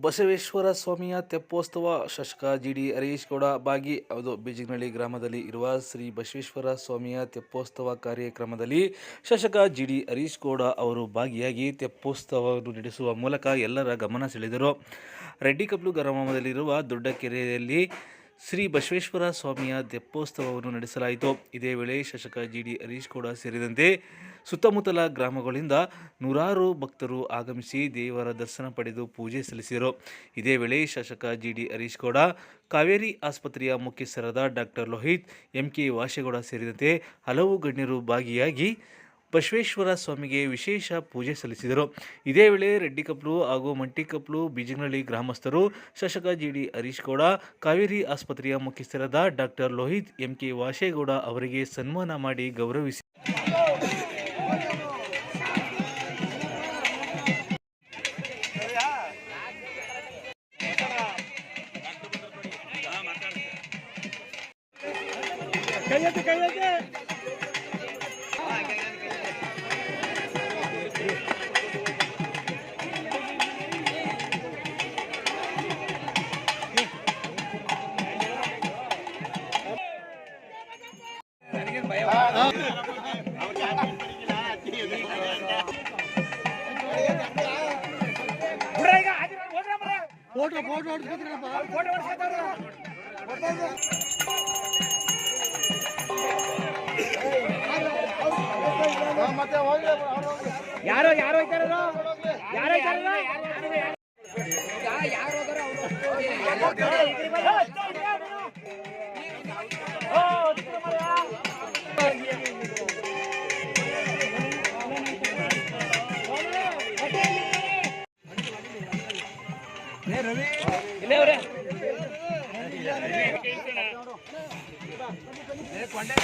ಬಸವೇಶ್ವರ ಸ್ವಾಮಿಯ ತೆಪ್ಪೋತ್ಸವ ಶಶಕ ಜಿ ಡಿ ಹರೀಶ್ ಗೌಡ ಬಾಗಿ, ಅದು ಬೀಜಿನಹಳ್ಳಿ ಗ್ರಾಮದಲ್ಲಿ ಇರುವ ಶ್ರೀ ಬಸವೇಶ್ವರ ಸ್ವಾಮಿಯ ತೆಪ್ಪೋತ್ಸವ ಕಾರ್ಯಕ್ರಮದಲ್ಲಿ ಶಶಕ ಜಿ ಡಿ ಹರೀಶ್ಗೌಡ ಅವರು ಭಾಗಿಯಾಗಿ ತೆಪ್ಪೋತ್ಸವವನ್ನು ನಡೆಸುವ ಮೂಲಕ ಎಲ್ಲರ ಗಮನ ಸೆಳೆದರು. ರೆಡ್ಡಿಕಬ್ಲು ಗ್ರಾಮದಲ್ಲಿರುವ ದೊಡ್ಡ ಕೆರೆಯಲ್ಲಿ ಶ್ರೀ ಬಸವೇಶ್ವರ ಸ್ವಾಮಿಯ ತೆಪ್ಪೋತ್ಸವವನ್ನು ನಡೆಸಲಾಯಿತು. ಇದೇ ವೇಳೆ ಶಾಸಕ ಜಿ ಡಿ ಹರೀಶ್ ಕೂಡ ಸೇರಿದಂತೆ ಸುತ್ತಮುತ್ತಲ ಗ್ರಾಮಗಳಿಂದ ನೂರಾರು ಭಕ್ತರು ಆಗಮಿಸಿ ದೇವರ ದರ್ಶನ ಪಡೆದು ಪೂಜೆ ಸಲ್ಲಿಸಿದರು. ಇದೇ ವೇಳೆ ಶಾಸಕ ಜಿ ಡಿ ಹರೀಶ್ ಗೌಡ, ಕಾವೇರಿ ಆಸ್ಪತ್ರೆಯ ಮುಖ್ಯಸ್ಥರಾದ doctor Lohith M K Vashegowda ಸೇರಿದಂತೆ ಹಲವು ಗಣ್ಯರು ಭಾಗಿಯಾಗಿ ಬಸವೇಶ್ವರ ಸ್ವಾಮಿಗೆ ವಿಶೇಷ ಪೂಜೆ ಸಲ್ಲಿಸಿದರು. ಇದೇ ವೇಳೆ ರೆಡ್ಡಿಕಪ್ಲು ಹಾಗೂ ಮಂಟಿಕಪ್ಲು ಬೀಜನಹಳ್ಳಿ ಗ್ರಾಮಸ್ಥರು, ಶಾಸಕ ಜಿ ಡಿ ಹರೀಶ್ ಗೌಡ, ಕಾವೇರಿ ಆಸ್ಪತ್ರೆಯ ಮುಖ್ಯಸ್ಥರಾದ doctor Lohith M K Vashegowda ಅವರಿಗೆ ಸನ್ಮಾನ ಮಾಡಿ ಗೌರವಿಸಿ ಹೊಡ್ಸ್ಕೊತೀರಪ್ಪ ಮತ್ತೆ ಹೋಗಿ ಯಾರೋ ಯಾರೋ ಹೋಗ್ತಾರೋ ಯಾರೋ ಇಲ್ಲೇ ಕೊಂಡೆ